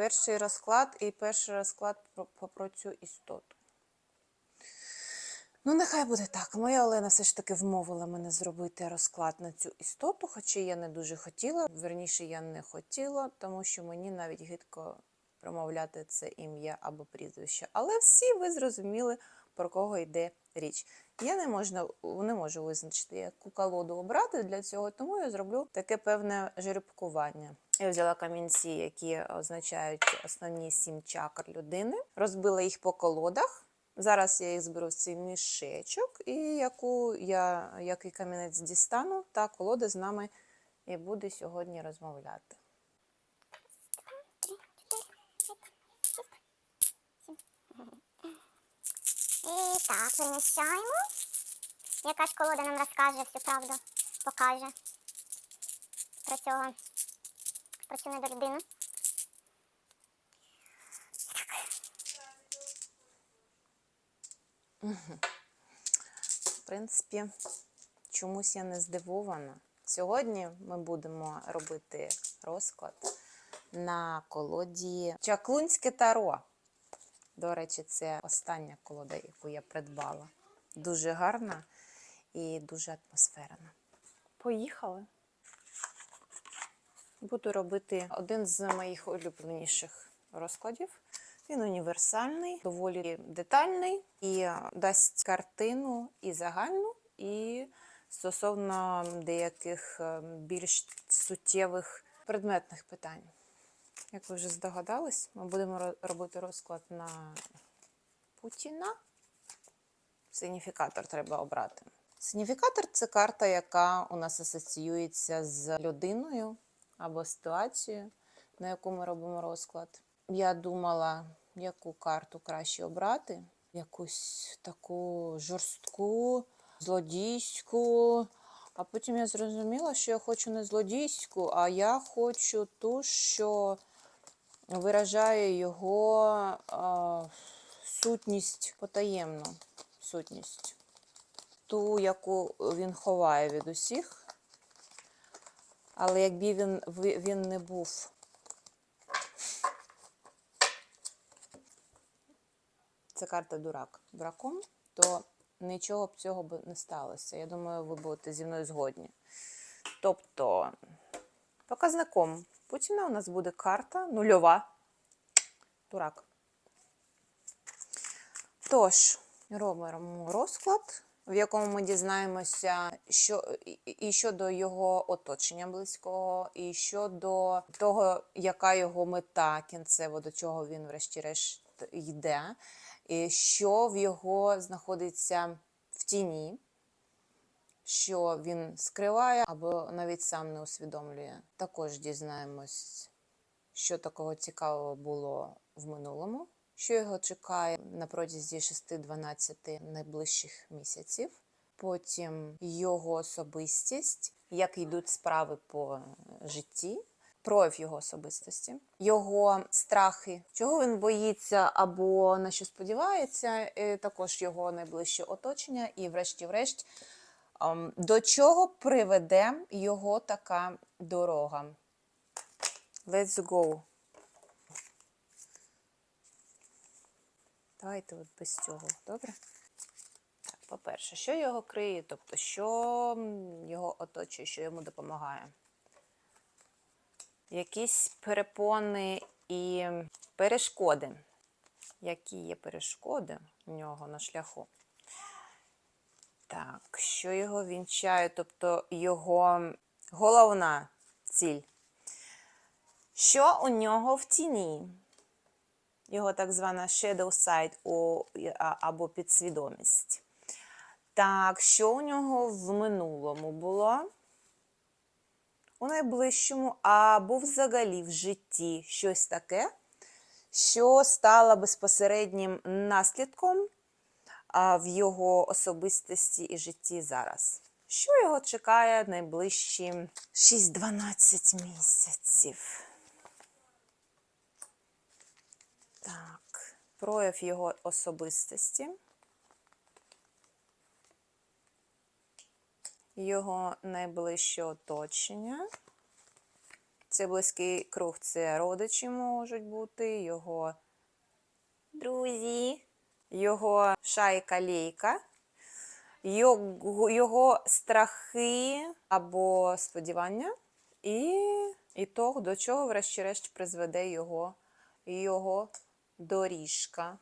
Перший розклад і перший розклад про, про, цю істоту. Ну, нехай буде так. Моя Олена все ж таки вмовила мене зробити розклад на цю істоту, хоча я не дуже хотіла. Верніше, я не хотіла, тому що мені навіть гидко промовляти це ім'я або прізвище. Але всі ви зрозуміли, про кого йде річ. Я не, можна, не можу визначити, яку колоду обрати для цього, тому я зроблю таке певне жеребкування. Я взяла камінці, які означають основні сім чакр людини, розбила їх по колодах. Зараз я їх зберу в цей мішечок, і яку я, який камінець дістану, та колода з нами і буде сьогодні розмовляти. І так, переміщаємо. Яка ж колода нам розкаже всю правду, покаже про цього, про цю недолюдину. В принципі, чомусь я не здивована. Сьогодні ми будемо робити розклад на колоді Чаклунське таро. До речі, це остання колода, яку я придбала. Дуже гарна і дуже атмосферна. Поїхали. Буду робити один з моїх улюбленіших розкладів. Він універсальний, доволі детальний і дасть картину і загальну, і стосовно деяких е, більш суттєвих предметних питань. Як ви вже здогадались, ми будемо робити розклад на Путіна. Сигніфікатор треба обрати. Сигніфікатор це карта, яка у нас асоціюється з людиною або ситуацією, на яку ми робимо розклад. Я думала, яку карту краще обрати. Якусь таку жорстку, злодійську. А потім я зрозуміла, що я хочу не злодійську, а я хочу ту, що виражає його а, сутність потаємну сутність. Ту, яку він ховає від усіх. Але якби він, він не був це карта дурак дураком, то нічого б цього б не сталося. Я думаю, ви будете зі мною згодні. Тобто, показником Путіна у нас буде карта нульова. Дурак. Тож, робимо розклад, в якому ми дізнаємося, що і- щодо його оточення близького, і щодо того, яка його мета кінцево, до чого він, врешті-решт, йде, і що в його знаходиться в тіні, що він скриває або навіть сам не усвідомлює. Також дізнаємось, що такого цікавого було в минулому, що його чекає на протязі 6-12 найближчих місяців. Потім його особистість, як йдуть справи по житті, прояв його особистості, його страхи, чого він боїться або на що сподівається, е, також його найближче оточення, і, врешті-врешт, ем, до чого приведе його така дорога. Let's go. Давайте от без цього, добре? Так, по-перше, що його криє, тобто, що його оточує, що йому допомагає? Якісь перепони і перешкоди. Які є перешкоди у нього на шляху? Так, що його вінчає, тобто його головна ціль. Що у нього в тіні? Його так звана shadow side або підсвідомість. Так, що у нього в минулому було? У найближчому, або взагалі в житті щось таке, що стало безпосереднім наслідком в його особистості і житті зараз. Що його чекає найближчі 6-12 місяців? Так, прояв його особистості, його найближче оточення. Це близький круг, це родичі можуть бути, його друзі, його шайка-лейка, його, його страхи або сподівання, і, і то, до чого, врешті-решт, призведе його, його доріжка.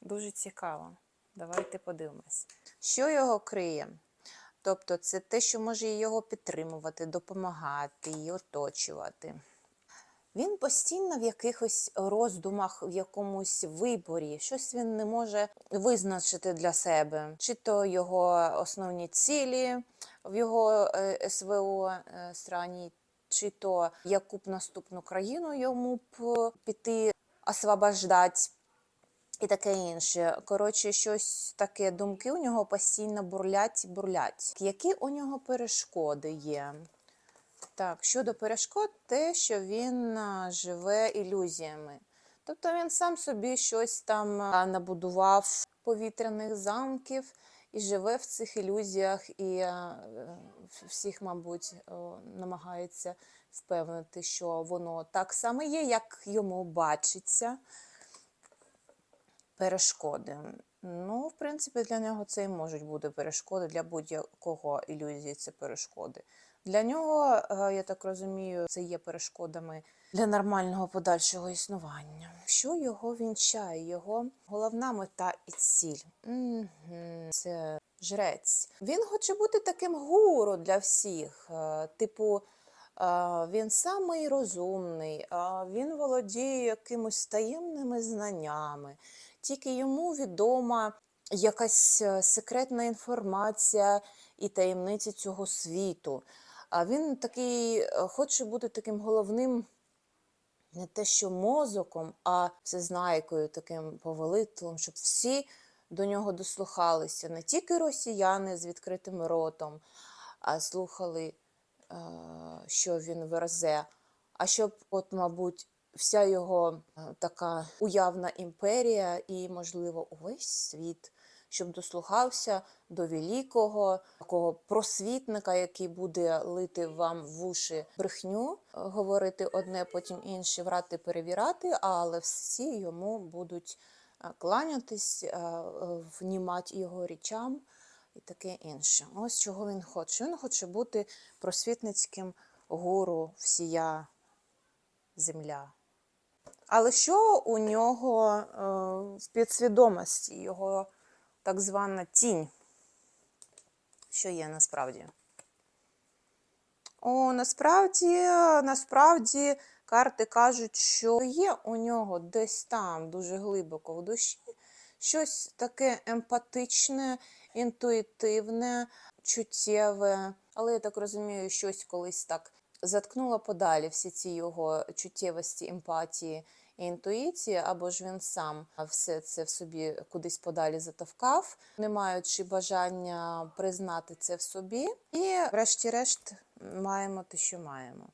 Дуже цікаво. Давайте подивимось. Що його криє? Тобто, це те, що може його підтримувати, допомагати і оточувати. Він постійно в якихось роздумах, в якомусь виборі, щось він не може визначити для себе, чи то його основні цілі в його е, СВО е, страні, чи то яку б наступну країну йому б піти освобождати і таке інше. Коротше, щось таке думки у нього постійно бурлять, бурлять. Які у нього перешкоди є? Так, щодо перешкод, те, що він живе ілюзіями. Тобто він сам собі щось там набудував повітряних замків і живе в цих ілюзіях, і е, всіх, мабуть, намагається впевнити, що воно так само є, як йому бачиться перешкоди. Ну, в принципі, для нього це і можуть бути перешкоди для будь-якого ілюзії це перешкоди. Для нього, е, я так розумію, це є перешкодами для нормального подальшого існування. Що його вінчає? Його головна мета і ціль. Це жрець. Він хоче бути таким гуру для всіх. е, Типу, е, він самий розумний, е, він володіє якимось таємними знаннями тільки йому відома якась секретна інформація і таємниці цього світу. А він такий хоче бути таким головним не те, що мозоком, а всезнайкою, таким повелителем, щоб всі до нього дослухалися. Не тільки росіяни з відкритим ротом, а слухали, е, що він верзе, а щоб, от, мабуть, вся його е, така уявна імперія і, можливо, увесь світ, щоб дослухався до великого такого просвітника, який буде лити вам в уші брехню, е, говорити одне, потім інше, врати, перевірати, але всі йому будуть е, кланятись, е, внімати його річам і таке інше. Ось чого він хоче. Він хоче бути просвітницьким гуру всія земля. Але що у нього в підсвідомості, його так звана тінь? Що є насправді? О, насправді, насправді карти кажуть, що є у нього десь там, дуже глибоко в душі, щось таке емпатичне, інтуїтивне, чуттєве. Але я так розумію, щось колись так заткнуло подалі всі ці його чуттєвості, емпатії інтуїції, або ж він сам все це в собі кудись подалі затовкав, не маючи бажання признати це в собі. І, врешті-решт, маємо те, що маємо.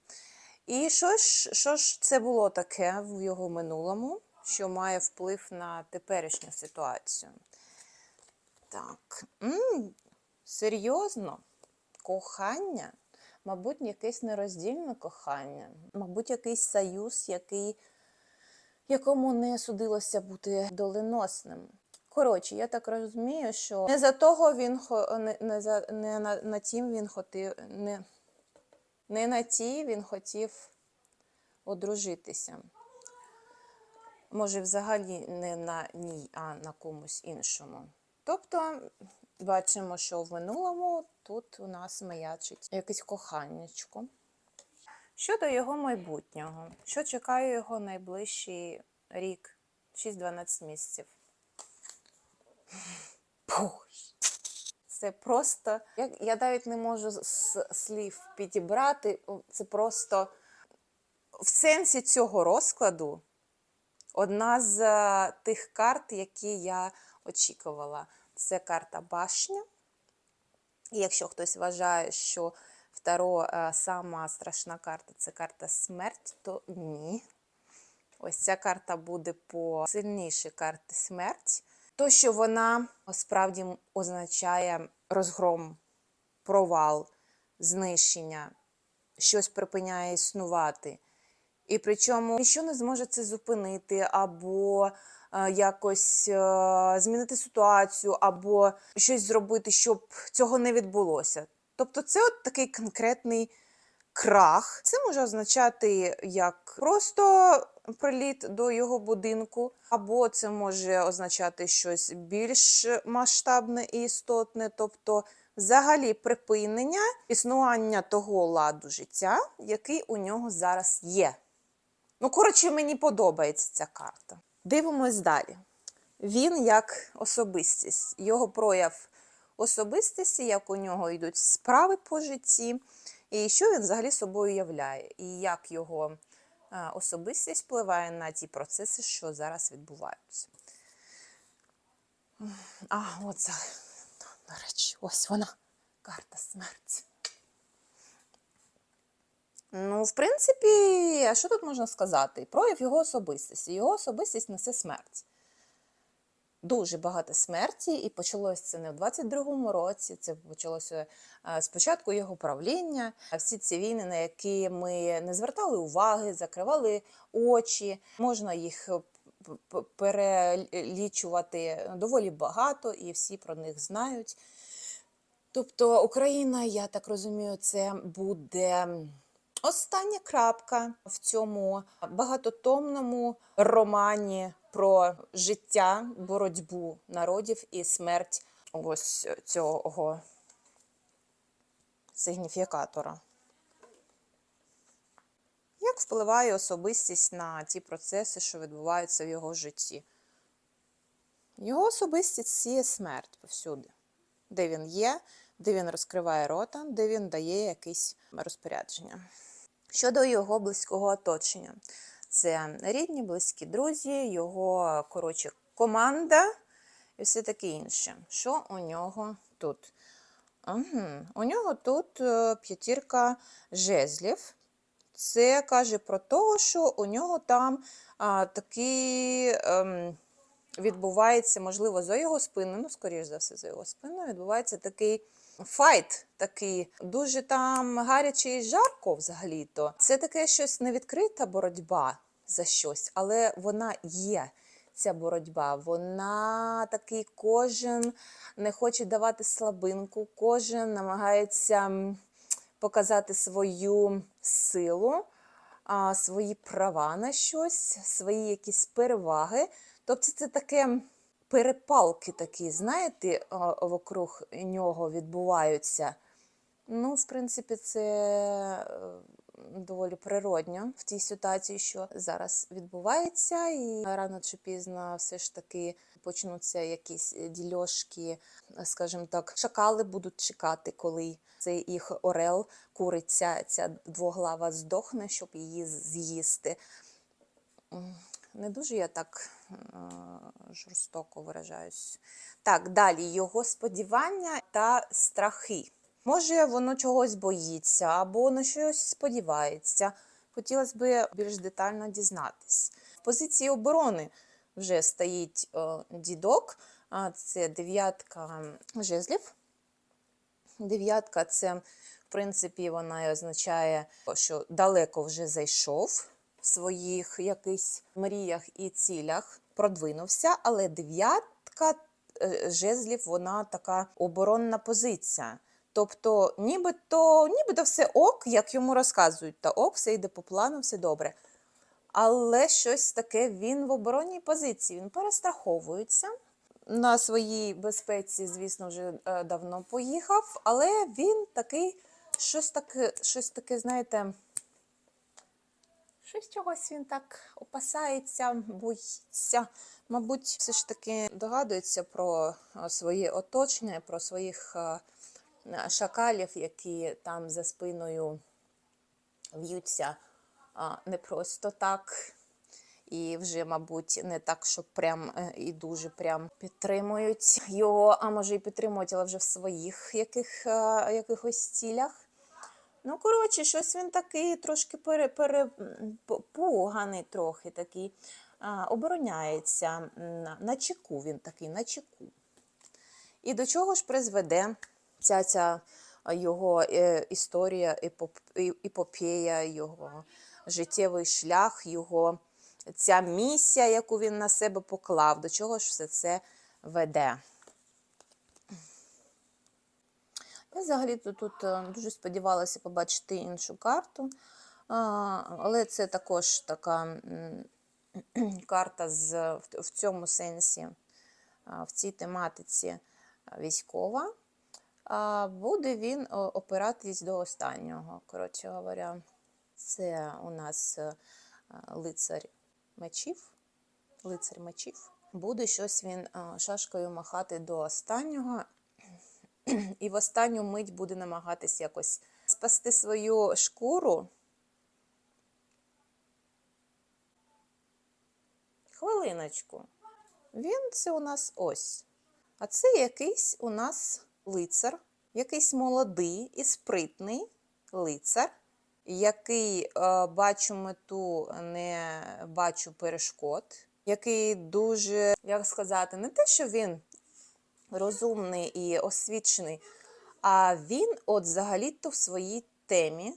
І що ж, що ж це було таке в його минулому, що має вплив на теперішню ситуацію? Так, м серйозно, кохання, мабуть, якесь нероздільне кохання, мабуть, якийсь союз, який, якому не судилося бути доленосним. Коротше, я так розумію, що не за того він не, не, за, не на, на тім він хотів, не, не на тій він хотів одружитися. Може, взагалі не на ній, а на комусь іншому. Тобто, бачимо, що в минулому тут у нас маячить якесь коханнячко. Щодо його майбутнього, що чекає його найближчий рік, 6-12 місяців. Пух. Це просто. Я, я навіть не можу з слів підібрати. Це просто в сенсі цього розкладу одна з е, тих карт, які я очікувала. Це карта башня. І якщо хтось вважає, що в Таро е, сама страшна карта це карта смерть, то ні. Ось ця карта буде по сильнішій карти смерть. То, що вона справді означає розгром, провал, знищення щось припиняє існувати. І причому ніщо не зможе це зупинити, або е, якось е, змінити ситуацію, або щось зробити, щоб цього не відбулося. Тобто, це от такий конкретний крах. Це може означати як просто приліт до його будинку, або це може означати щось більш масштабне і істотне, тобто взагалі припинення існування того ладу життя, який у нього зараз є. Ну, коротше, мені подобається ця карта. Дивимось далі. Він як особистість, його прояв особистості, як у нього йдуть справи по житті, і що він взагалі собою являє, і як його е, особистість впливає на ті процеси, що зараз відбуваються. А, за, до речі, ось вона, карта смерті. Ну, в принципі, що тут можна сказати? Прояв його особистості. Його особистість несе смерть. Дуже багато смерті, і почалося це не в 22-му році, це почалося е, з початку його правління. А Всі ці війни, на які ми не звертали уваги, закривали очі, можна їх е, перелічувати доволі багато, і всі про них знають. Тобто Україна, я так розумію, це буде остання крапка в цьому багатотомному романі про життя, боротьбу народів і смерть ось цього сигніфікатора. Як впливає особистість на ті процеси, що відбуваються в його житті? Його особистість сіє смерть повсюди де він є, де він розкриває рота, де він дає якісь розпорядження. Щодо його близького оточення, це рідні, близькі друзі, його коротше, команда і все таке інше. Що у нього тут? Угу. У нього тут е, п'ятірка жезлів. Це каже про те, що у нього там а, такий ем, відбувається, можливо, за його спиною, ну, скоріш за все, за його спиною, відбувається такий файт, такий дуже там гарячий і жарко взагалі-то. Це таке щось невідкрита боротьба за щось, але вона є. Ця боротьба, вона такий кожен не хоче давати слабинку, кожен намагається показати свою силу, свої права на щось, свої якісь переваги. Тобто це таке перепалки такі, знаєте, вокруг нього відбуваються. Ну, в принципі, це е, доволі природньо в тій ситуації, що зараз відбувається, і рано чи пізно все ж таки почнуться якісь дільошки, скажімо так, шакали будуть чекати, коли цей їх орел, куриця, ця двоглава здохне, щоб її з'їсти. Не дуже я так е, жорстоко виражаюсь. Так, далі його сподівання та страхи. Може, воно чогось боїться або на щось сподівається. Хотілося б більш детально дізнатись. В позиції оборони вже стоїть е, дідок, це дев'ятка жезлів. Дев'ятка це, в принципі, вона і означає, що далеко вже зайшов в своїх якихось мріях і цілях, продвинувся, але дев'ятка е, жезлів, вона така оборонна позиція. Тобто, нібито, нібито все ок, як йому розказують, та ок, все йде по плану, все добре. Але щось таке він в оборонній позиції, він перестраховується. На своїй безпеці, звісно, вже е, давно поїхав, але він такий, щось таке, щось таке, знаєте, щось чогось він так опасається, боїться. Мабуть, все ж таки догадується про е, своє оточення, про своїх е, е, шакалів, які там за спиною в'ються не просто так. І вже, мабуть, не так, що прям і дуже прям підтримують його, а може і підтримують, але вже в своїх яких, якихось цілях. Ну, коротше, щось він такий трошки пере, пере, пуганий, трохи такий, а, обороняється на, на чеку. Він такий на чеку. І до чого ж призведе ця ця його е, історія, епоп- епопея, його життєвий шлях, його ця місія, яку він на себе поклав, до чого ж все це веде. Я взагалі тут, тут е, дуже сподівалася побачити іншу карту, але це також така карта з, в, цьому сенсі, в цій тематиці військова. Буде він опиратись до останнього. Коротше говоря, це у нас е, лицар мечів. Лицар мечів. Буде щось він шашкою махати до останнього, і в останню мить буде намагатись якось спасти свою шкуру. Хвилиночку. Він це у нас ось. А це якийсь у нас лицар, якийсь молодий і спритний лицар, який е, бачу мету, не бачу перешкод, який дуже, як сказати, не те, що він розумний і освічений, а він, от взагалі-то в своїй темі.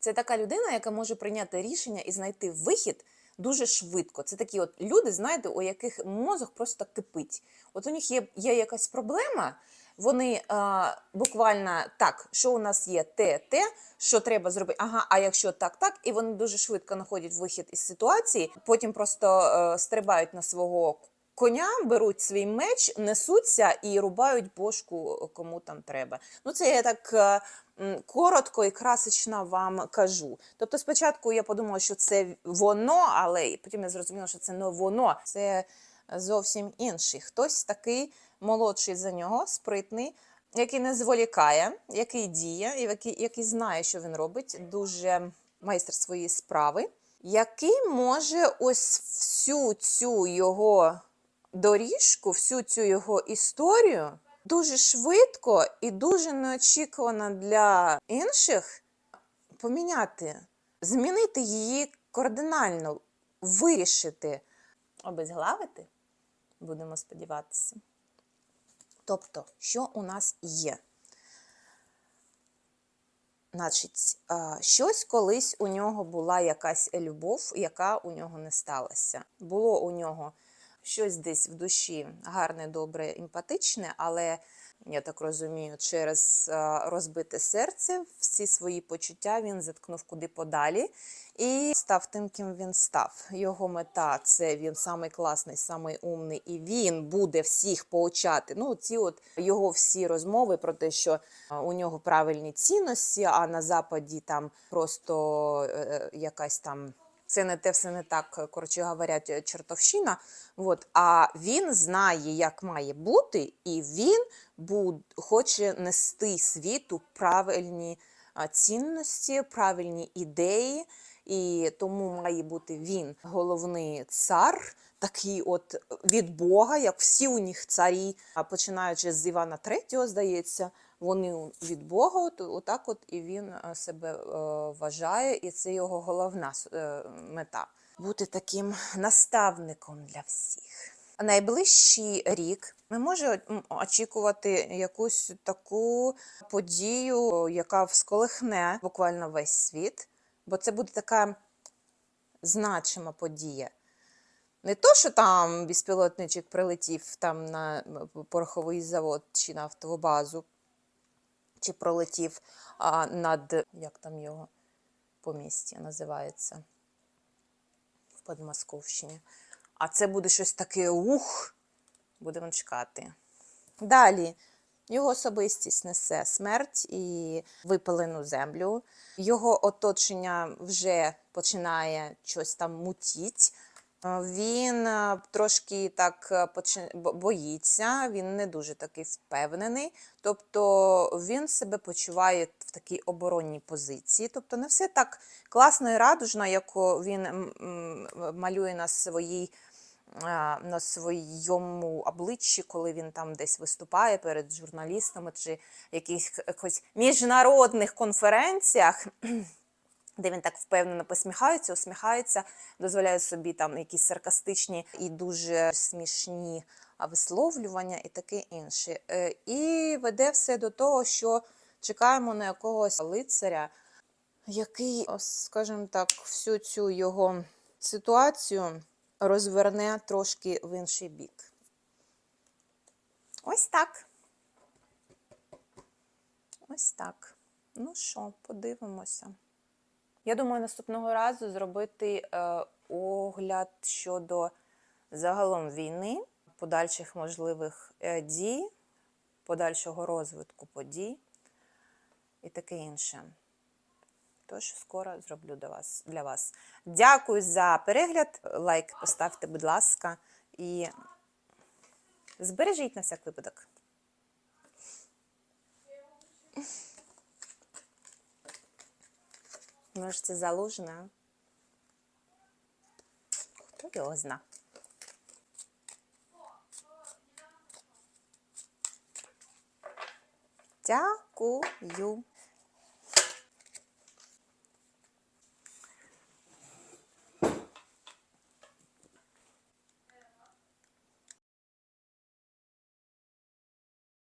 Це така людина, яка може прийняти рішення і знайти вихід дуже швидко. Це такі от люди, знаєте, у яких мозок просто кипить. От у них є, є якась проблема. Вони а, буквально так, що у нас є те, те, що треба зробити. Ага, а якщо так, так, і вони дуже швидко знаходять вихід із ситуації, потім просто е, стрибають на свого коня, беруть свій меч, несуться і рубають бошку кому там треба. Ну, це я так е, коротко і красочно вам кажу. Тобто, спочатку я подумала, що це воно, але потім я зрозуміла, що це не воно, це зовсім інший. Хтось такий молодший за нього, спритний. Який не зволікає, який діє, який, який знає, що він робить, дуже майстер своєї справи, який може ось всю цю його доріжку, всю цю його історію дуже швидко і дуже неочікувано для інших поміняти, змінити її кардинально, вирішити, обезглавити, будемо сподіватися. Тобто, що у нас є? Значить, щось колись у нього була якась любов, яка у нього не сталася. Було у нього щось десь в душі гарне, добре, емпатичне, але я так розумію, через розбите серце всі свої почуття він заткнув куди подалі і став тим, ким він став. Його мета це він самий класний, самий умний, і він буде всіх поучати. Ну, ці от його всі розмови про те, що у нього правильні цінності, а на западі там просто е, якась там. Це не те, все не так, коротше говорять, чертовщина. От. А він знає, як має бути, і він буд, хоче нести світу правильні цінності, правильні ідеї. І тому має бути він головний цар, такий от від Бога, як всі у них царі, починаючи з Івана III, здається, вони від Бога, от, отак от і він е, себе е, вважає, і це його головна е, мета бути таким наставником для всіх. Найближчий рік ми можемо очікувати якусь таку подію, яка всколихне буквально весь світ, бо це буде така значима подія. Не то, що там безпілотничок прилетів там на пороховий завод чи на автовобазу, чи пролетів а, над як там його помістя називається в Подмосковщині. А це буде щось таке ух, будемо чекати. Далі його особистість несе смерть і випалену землю. Його оточення вже починає щось там мутіть. Е, Він е, трошки так е, боїться, він не дуже такий впевнений. Тобто він себе почуває в такій оборонній позиції. Тобто не все так класно і радужно, як він м, малює на своїй. На своєму обличчі, коли він там десь виступає перед журналістами чи якихось міжнародних конференціях, де він так впевнено посміхається, усміхається, дозволяє собі там якісь саркастичні і дуже смішні висловлювання і таке інше. Е, І веде все до того, що чекаємо на якогось лицаря, який, скажімо так, всю цю його ситуацію розверне трошки в інший бік. Ось так. Ось так. Ну що, подивимося. Я думаю, наступного разу зробити е, огляд щодо загалом війни, подальших можливих е, дій, подальшого розвитку подій і таке інше. Тож скоро зроблю для вас, для вас. Дякую за перегляд. Лайк поставте, будь ласка, і збережіть на всяк випадок. Може, це залужне? Хто його зна? Дякую.